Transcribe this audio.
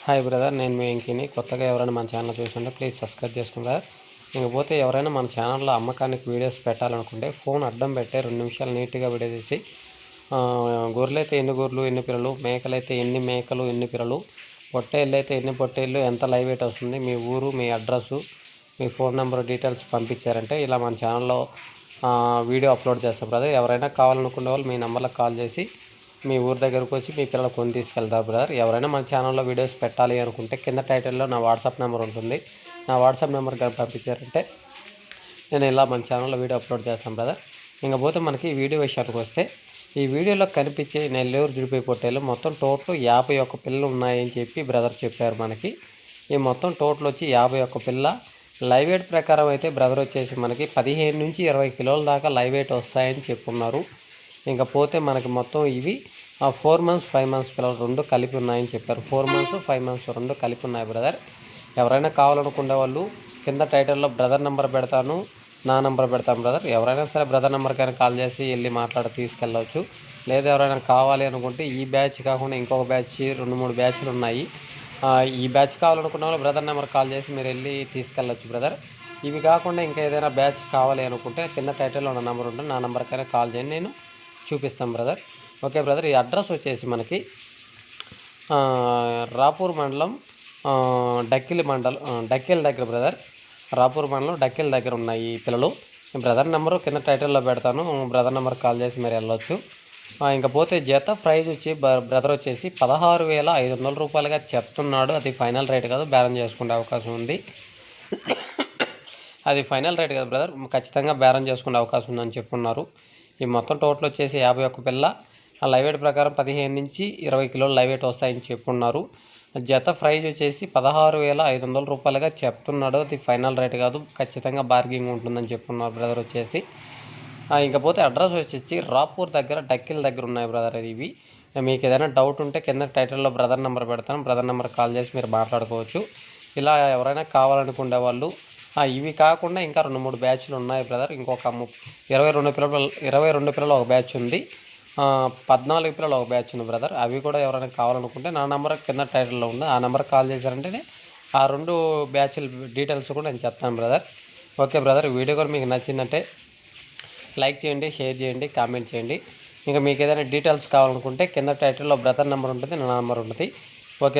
Hi brother నేను మీ వెంకిని. కొత్తగా ఎవరైనా మన ఛానల్ చూస్తుంటే ప్లీజ్ సబ్స్క్రైబ్ చేసుకోండి బ్రదర్ ఇంకపోతే ఎవరైనా మన ఛానల్లో అమ్మకానికి వీడియోస్ పెట్టాలనుకుంటే ఫోన్ అడ్డం పెట్టే రెండు నిమిషాలు నీట్గా వీడియో తీసి గొర్రెలైతే ఎన్ని గొర్రెలు ఎన్ని పిల్లలు మేకలైతే ఎన్ని మేకలు ఎన్ని పిల్లలు పొట్టేళ్ళు అయితే ఎన్ని పొట్టేళ్ళు ఎంత లైవ్ వెయిట్ వస్తుంది మీ ఊరు మీ అడ్రస్సు మీ ఫోన్ నెంబర్ డీటెయిల్స్ పంపించారంటే ఇలా మన ఛానల్లో వీడియో అప్లోడ్ చేస్తాం బ్రదర్ ఎవరైనా కావాలనుకునే వాళ్ళు మీ నెంబర్లకు కాల్ చేసి మీ ఊరి దగ్గరకు వచ్చి మీ పిల్లలు కొని తీసుకెళ్తా బ్రదర్ ఎవరైనా మన ఛానల్లో వీడియోస్ పెట్టాలి అనుకుంటే కింద టైటిల్లో నా వాట్సాప్ నెంబర్ ఉంటుంది. నా వాట్సాప్ నెంబర్ కనుక పంపించారంటే నేను ఇలా మన ఛానల్లో వీడియో అప్లోడ్ చేస్తాను బ్రదర్ ఇంకపోతే మనకి ఈ వీడియో విషయానికి వస్తే ఈ వీడియోలో కనిపించే నెల్లూరు జుడిపి పొట్టేలు మొత్తం టోటల్ యాభై ఒక్క పిల్లలు ఉన్నాయని చెప్పి బ్రదర్ చెప్పారు మనకి. ఈ మొత్తం టోటల్ వచ్చి యాభై ఒక్క పిల్ల. లైవ్ వెయిట్ ప్రకారం అయితే బ్రదర్ వచ్చేసి మనకి పదిహేను నుంచి ఇరవై కిలోల దాకా లైవ్ వెయిట్ వస్తాయని చెప్పున్నారు. ఇంకా పోతే మనకి మొత్తం ఇవి ఫోర్ మంత్స్ ఫైవ్ మంత్స్ పిల్లలు రెండు కలిపి ఉన్నాయని చెప్పారు. ఫోర్ మంత్స్ ఫైవ్ మంత్స్ రెండు కలిపి ఉన్నాయి బ్రదర్ ఎవరైనా కావాలనుకునే వాళ్ళు కింద టైటిల్లో బ్రదర్ నెంబర్ పెడతాను నా నెంబర్ పెడతాను బ్రదర్ ఎవరైనా సరే బ్రదర్ నెంబర్కైనా కాల్ చేసి వెళ్ళి మాట్లాడి తీసుకెళ్ళవచ్చు. లేదా ఎవరైనా కావాలి అనుకుంటే ఈ బ్యాచ్ కాకుండా ఇంకొక బ్యాచ్ రెండు మూడు బ్యాచ్లు ఉన్నాయి. ఈ బ్యాచ్ కావాలనుకున్న వాళ్ళు బ్రదర్ నెంబర్ కాల్ చేసి మీరు వెళ్ళి తీసుకెళ్ళచ్చు బ్రదర్ ఇవి కాకుండా ఇంకా ఏదైనా బ్యాచ్ కావాలి అనుకుంటే కింద టైటిల్లో ఉన్న నెంబర్ ఉంటుంది నా నెంబర్కైనా కాల్ చేయండి. నేను చూపిస్తాం బ్రదర్ ఓకే బ్రదర్ ఈ అడ్రస్ వచ్చేసి మనకి రాపూర్ మండలం డక్కిలి మండలం ఆ, డక్కిల్ దగ్గర బ్రదర్ రాపూర్ మండలం డక్కిల్ దగ్గర ఉన్నాయి ఈ పిల్లలు. బ్రదర్ నెంబరు కింద టైటిల్లో పెడతాను. బ్రదర్ నెంబర్ కాల్ చేసి మీరు వెళ్ళొచ్చు. ఇంకా పోతే జత ప్రైజ్ వచ్చి బ- బ్రదర్ వచ్చేసి పదహారు వేల ఐదు వందల రూపాయలుగా చెప్తున్నాడు. అది ఫైనల్ రేట్ కాదు బేరం చేసుకునే అవకాశం ఉంది. అది ఫైనల్ రేట్ కదా బ్రదర్ ఖచ్చితంగా బేరం చేసుకునే అవకాశం ఉందని చెప్పున్నారు. ఈ మొత్తం టోటల్ వచ్చేసి యాభై ఒక్క పిల్ల. ఆ లైవ్ వెయిట్ ప్రకారం పదిహేను నుంచి ఇరవై కిలోలు లైవ్ వెయిట్ వస్తాయని చెప్పున్నారు. జత ప్రైజ్ వచ్చేసి పదహారు వేల ఐదు వందల రూపాయలుగా చెప్తున్నాడు. అది ఫైనల్ రేట్ కాదు ఖచ్చితంగా బార్గింగ్ ఉంటుందని చెప్పున్నారు బ్రదర్ వచ్చేసి. ఇంకపోతే అడ్రస్ వచ్చేసి రాపూర్ దగ్గర డక్కిల్ దగ్గర ఉన్నాయి బ్రదర్ ఇవి. మీకు ఏదైనా డౌట్ ఉంటే కింద టైటిల్లో బ్రదర్ నెంబర్ పెడతాను. బ్రదర్ నెంబర్ కాల్ చేసి మీరు మాట్లాడుకోవచ్చు. ఇలా ఎవరైనా కావాలనుకునే వాళ్ళు ఇవి కాకుండా ఇంకా రెండు మూడు బ్యాచ్లు ఉన్నాయి బ్రదర్. ఇంకొక ము- ఇరవై రెండు పిల్లలు ఇరవై రెండు పిల్లలు ఒక బ్యాచ్ ఉంది. పద్నాలుగు పిల్లలు ఒక బ్యాచ్ ఉంది బ్రదర్. అవి కూడా ఎవరైనా కావాలనుకుంటే నా నెంబర్ కింద టైటిల్లో ఉంది. ఆ నెంబర్ కాల్ చేశారంటే ఆ రెండు బ్యాచ్ల డీటెయిల్స్ కూడా నేను చెప్తాను బ్రదర్. Okay brother. వీడియో కూడా మీకు నచ్చిందంటే లైక్ చేయండి షేర్ చేయండి కామెంట్ చేయండి. ఇంకా మీకు ఏదైనా డీటెయిల్స్ కావాలనుకుంటే కింద టైటిల్లో బ్రదర్ నెంబర్ ఉంటుంది నా నెంబర్ ఉంటుంది. ఓకే